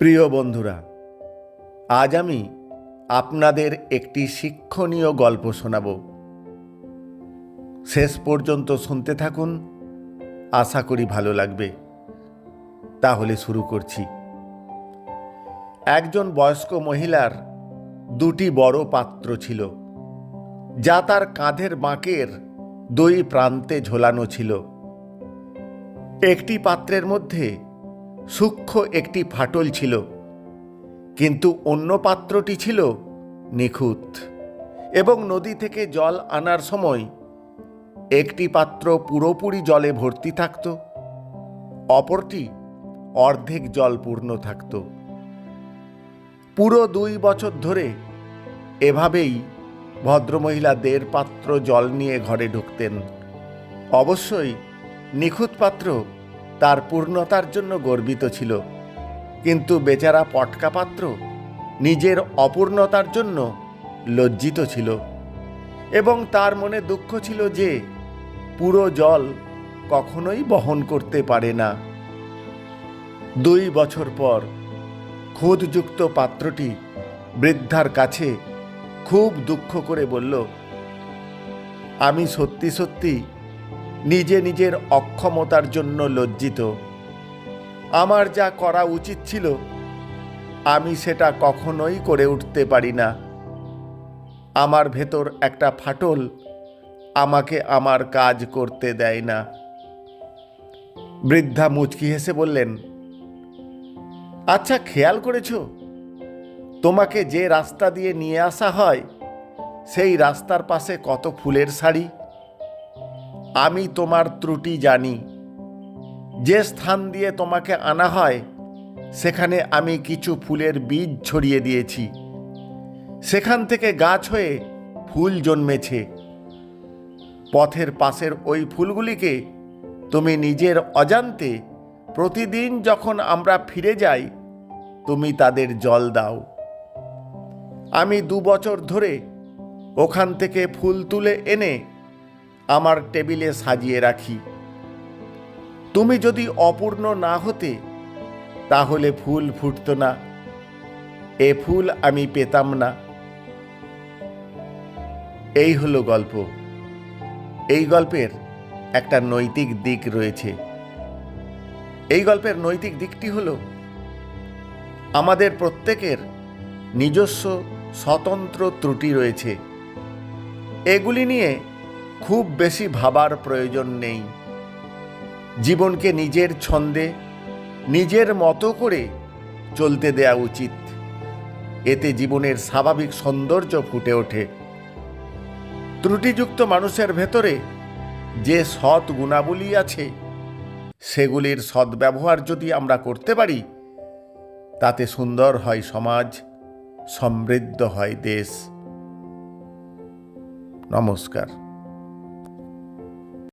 প্রিয় বন্ধুরা, আজ আমি আপনাদের একটি শিক্ষণীয় গল্প শোনাব। শেষ পর্যন্ত শুনতে থাকুন, আশা করি ভালো লাগবে। তাহলে শুরু করছি। একজন বয়স্ক মহিলার দুটি বড় পাত্র ছিল, যা তার কাঁধের বাঁকের দুই প্রান্তে ঝোলানো ছিল। একটি পাত্রের মধ্যে সূক্ষ্ম একটি ফাটল ছিল, কিন্তু অন্য পাত্রটি ছিল নিখুঁত এবং নদী থেকে জল আনার সময় একটি পাত্র পুরোপুরি জলে ভর্তি থাকত, অপরটি অর্ধেক জল পূর্ণ থাকত। পুরো দুই বছর ধরে এভাবেই ভদ্রমহিলা দেড় পাত্র জল নিয়ে ঘরে ঢুকতেন। অবশ্যই নিখুঁত পাত্র তার পূর্ণতার জন্য গর্বিত ছিল। কিন্তু বেচারা পটকা পাত্র নিজের অপূর্ণতার জন্য লজ্জিত ছিল এবং তার মনে দুঃখ ছিল যে পুরো জল কখনোই বহন করতে পারে না। দুই বছর পর খুদযুক্ত পাত্রটি বৃদ্ধার কাছে খুব দুঃখ করে বলল, আমি সত্যি সত্যি নিজে নিজের অক্ষমতার জন্য লজ্জিত। আমার যা করা উচিত ছিল, আমি সেটা কখনোই করে উঠতে পারি না। আমার ভেতর একটা ফাটল আমাকে আমার কাজ করতে দেয় না। বৃদ্ধা মুচকি হেসে বললেন আচ্ছা খেয়াল করেছ? তোমাকে যে রাস্তা দিয়ে নিয়ে আসা হয়, সেই রাস্তার পাশে কত ফুলের শাড়ি? আমি তোমার ত্রুটি জানি। যে স্থান দিয়ে তোমাকে আনা হয়, সেখানে আমি কিছু ফুলের বীজ ছড়িয়ে দিয়েছি। সেখান থেকে গাছ হয়ে ফুল জন্মেছে। পথের পাশের ওই ফুলগুলিকে তুমি নিজের অজান্তে প্রতিদিন যখন আমরা ফিরে যাই, তুমি তাদের জল দাও। আমি দু বছর ধরে ওখান থেকে ফুল তুলে এনে আমার টেবিলে সাজিয়ে রাখি। তুমি যদি অপূর্ণ না হতে, তাহলে ফুল ফুটত না। এ ফুল আমি পেতাম না। এই হলো গল্প। এই গল্পের একটা নৈতিক দিক রয়েছে। এই গল্পের নৈতিক দিকটি হলো, আমাদের প্রত্যেকের নিজস্ব স্বতন্ত্র ত্রুটি রয়েছে। এগুলি নিয়ে খুব বেশি ভাবার প্রয়োজন নেই। জীবনকে নিজের ছন্দে, নিজের মতো করে চলতে দেয়া উচিত। এতে জীবনের স্বাভাবিক সৌন্দর্য ফুটে ওঠে। ত্রুটিযুক্ত মানুষের ভেতরে যে সৎ গুণাবলী আছে, সেগুলির সদ্ব্যবহার যদি আমরা করতে পারি, তাতে সুন্দর হয় সমাজ, সমৃদ্ধ হয় দেশ। নমস্কার।